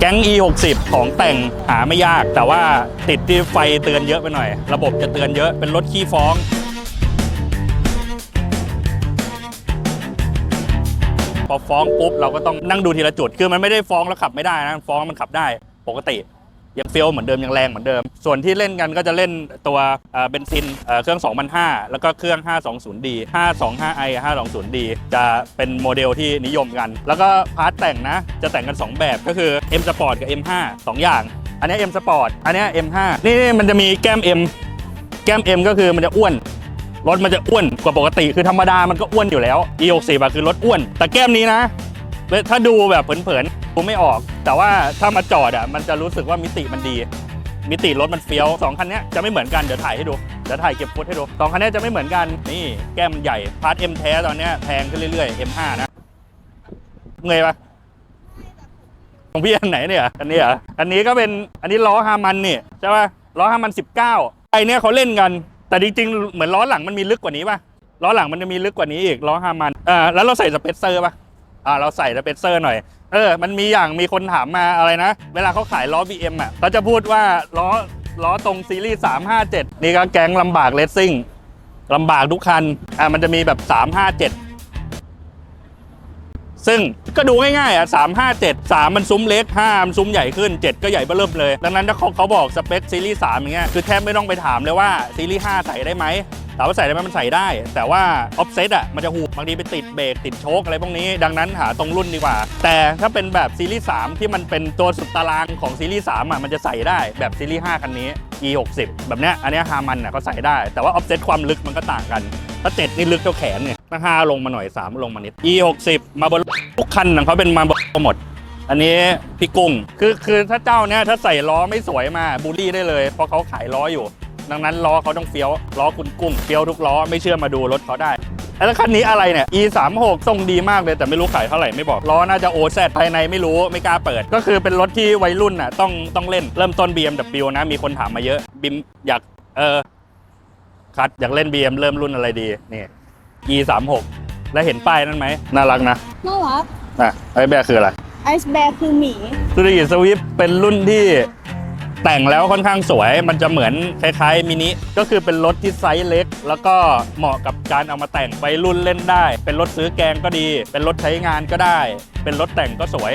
แก๊ง e 6 0 ของแต่งหาไม่ยาก แต่ว่าติดที่ไฟเตือนเยอะไปหน่อย ระบบจะเตือนเยอะเป็นรถขี้ฟ้องพอฟ้องปุ๊บเราก็ต้องนั่งดูทีละจุด คือมันไม่ได้ฟ้องแล้วขับไม่ได้นะฟ้องมันขับได้ปกติ ยังเฟี้ยวเหมือนเดิมยังแรงเหมือนเดิม ส่วนที่เล่นกันก็จะเล่นตัวเบนซินเครื่อง 2005 แล้วก็เครื่อง 520D 525i 520D จะเป็นโมเดลที่นิยมกัน แล้วก็พาร์ทแต่งนะ จะแต่งกัน 2 แบบก็คือ M Sport กับ M5 2 อย่าง อันนี้ M Sport อันนี้ M5 นี่นี่มันจะมีแก้ม M แก้ม M ก็คือมันจะอ้วนรถมันจะอ้วนกว่าปกติคือธรรมดามันก็อ้วนอยู่แล้ว E60 อะคือรถอ้วน แต่แก้มนี้นะ ถ้าดูแบบเผินๆ ไม่ออก แต่ว่าถ้ามาจอดอะมันจะรู้สึกว่ามิติมันดี มิติรถมันเฟี้ยวสองคันนี้จะไม่เหมือนกันเดี๋ยวถ่ายให้ดูเดี๋ยวถ่ายเก็บฟุตให้ดูสองคันนี้จะไม่เหมือนกันนี่แก้มมันใหญ่พาร์ท M แท้ตอนนี้แพงขึ้นเรื่อยๆ M5 นะเงยปะของพี่อันไหนเนี่ยอันนี้เหรออันนี้ก็เป็นอันนี้ล้อฮามันนี่ใช่ปะล้อฮามัน 19ไอเนี้ยเขาเล่นกัน แต่จริงๆเหมือนล้อหลังมันมีลึกกว่านี้ปะล้อหลังมันจะมีลึกกว่านี้อีกล้อฮามันอ่าแล้วเราใส่สเปซเซอร์ปะ อ่าเราใส่สเปเซอร์หน่อย เออ มันมีอย่างมีคนถามมาอะไรนะ เวลาเขาขายล้อ BM อะเขาจะพูดว่าล้อล้อตรงซีรีส์357 นี่ก็แก๊งลำบากเลสซิ่งลำบากทุกคัน อ่ามันจะมีแบบ 357 ซึ่งก็ดูง่ายๆอะ357 3มันซุ้มเล็ก5มันซุ้มใหญ่ขึ้น7ก็ใหญ่เบ้อเริ่มเลย ดังนั้นถ้าเขาเขาบอกสเปคซีรีส์3อย่างเงี้ยคือแทบไม่ต้องไปถามเลยว่าซีรีส์5ใส่ได้ไหมถามว่าใส่ได้ไหมมันใส่ได้ แต่ว่าออฟเซตอะมันจะหูบางทีไปติดเบรกติดโชคอะไรพวกนี้ดังนั้นหาตรงรุ่นดีกว่า แต่ถ้าเป็นแบบซีรีส์3ที่มันเป็นตัวสุดตารางของซีรีส์3อะมันจะใส่ได้แบบซีรีส์5คันนี้ e 6 0แบบเนี้ยอันนี้ฮามันอะก็ใส่ได้แต่ว่าออฟเซตความลึกมันก็ต่างกันถ้าเจ็ดนี่ลึกเท่าแขนเนี่ ยถ้าห้าลงมาหน่อยสามลงมานิด e 6 0มาบนทุกคันของเขาเป็นมาบนหมด อันนี้พี่กุ้งคือคือถ้าเจ้าเนี้ยถ้าใส่ล้อไม่สวยมาบูลลี่ได้เลยเพราะเขาขายล้ออยู่ ดังนั้นล้อเขาต้องเฟี้ยวล้อคุณกุ้งเฟี้ยวทุกล้อไม่เชื่อมาดูรถเขาได้แล้วคันนี้อะไรเนี่ย e 3 6ทรงดีมากเลยแต่ไม่รู้ขายเท่าไหร่ไม่บอกล้อน่าจะ OZ ภายในไม่รู้ไม่กล้าเปิด ก็คือเป็นรถที่วัยรุ่นน่ะต้องต้องเล่นเริ่มต้น BMW นะมีคนถามมาเยอะบิมอยากเออคัดอยากเล่น BM เริ่มรุ่นอะไรดีนี่ e 3 6 แล้วเห็นป้ายนั่นไหมน่ารักนะน่ารักอะไอ้แบบคืออะไรไอซ์แบร์คือหมีซูซูกิสวิฟเป็นรุ่นที่แต่งแล้วค่อนข้างสวย มันจะเหมือนคล้ายๆมินิ ก็คือเป็นรถที่ไซส์เล็ก แล้วก็เหมาะกับการเอามาแต่งไปรุ่นเล่นได้ เป็นรถซื้อแกงก็ดี เป็นรถใช้งานก็ได้ เป็นรถแต่งก็สวย